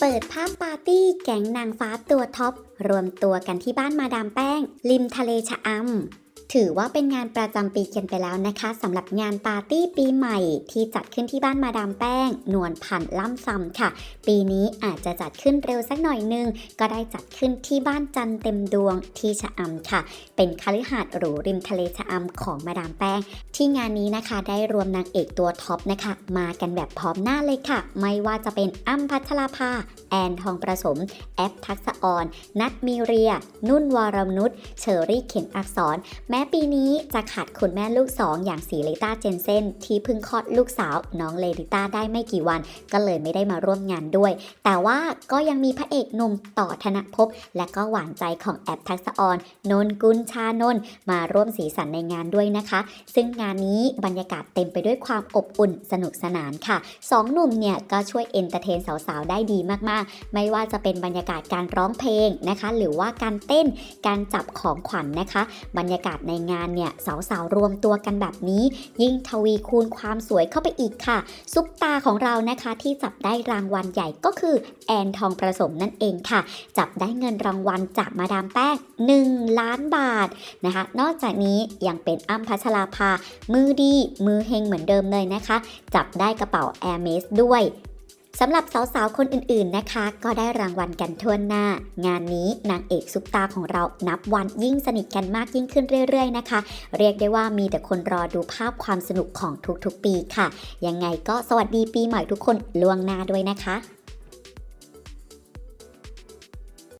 เปิดภาพปาร์ตี้แก๊งนางฟ้าตัวท็อป รวมตัวกันที่บ้านมาดามแป้ง ริมทะเลชะอำ ถือว่าเป็นงานประจำปีกันไปแล้วนะคะสำหรับงานปาร์ตี้ปีใหม่ ที่จัดขึ้นที่บ้านมาดามแป้ง นวลพันธ์ล่ำซำค่ะ ปีนี้อาจจะจัดขึ้นเร็วสักหน่อยนึง ก็ได้จัดขึ้นที่บ้านจันเต็มดวงที่ชะอำค่ะ เป็นคฤหาสน์หรูริมทะเลชะอำของมาดามแป้ง ที่งานนี้นะคะได้รวมนางเอกตัวท็อปนะคะ มากันแบบพร้อมหน้าเลยค่ะ ไม่ว่าจะเป็นอ้ำพัชราภาแอนทองประสม แอปทักษออน นัทมีเรีย นุ่นวรมนุชเชอรี่เข็มอักษรแม้ปีนี้จะขาดคุณแม่ลูกสองอย่างสีลิต้าเจนเซนที่เพิ่งคลอดลูกสาวน้องเลลิต้าได้ไม่กี่วัน ก็เลยไม่ได้มาร่วมงานด้วย แต่ว่าก็ยังมีพระเอกหนุ่มต่อธนภพ และก็หวานใจของแอปทักษออนนนกุลชานนมาร่วมสีสันในงานด้วยนะคะ ซึ่งงานนี้บรรยากาศเต็มไปด้วยความอบอุ่นสนุกสนานค่ะสองหนุ่มเนี่ยก็ช่วยเอนเตอร์เทนสาวๆได้ดีมากๆ ไม่ว่าจะเป็นบรรยากาศการร้องเพลงนะคะ หรือว่าการเต้นการจับของขวัญนะคะ บรรยากาศในงานเนี่ยสาวๆรวมตัวกันแบบนี้ ยิ่งทวีคูณความสวยเข้าไปอีกค่ะ ซุปตาของเรานะคะที่จับได้รางวัลใหญ่ก็คือแอนทองประสมนั่นเองค่ะ จับได้เงินรางวัลจากมาดามแป้ง 1 ล้านบาทนะคะ นอกจากนี้ยังเป็นอ้ำพัชราภา มือดี มือเฮงเหมือนเดิมเลยนะคะ จับได้กระเป๋า a i r m e s ด้วย สำหรับสาวๆ คนอื่นๆนะคะ ก็ได้รางวัลกันทั่วหน้า งานนี้นางเอกซุปตาของเรานับวันยิ่งสนิทกันมากยิ่งขึ้นเรื่อยๆนะคะ เรียกได้ว่ามีแต่คนรอดูภาพความสนุกของทุกๆปีค่ะ ยังไงก็สวัสดีปีใหม่ทุกคนล่วงหน้าด้วยนะคะ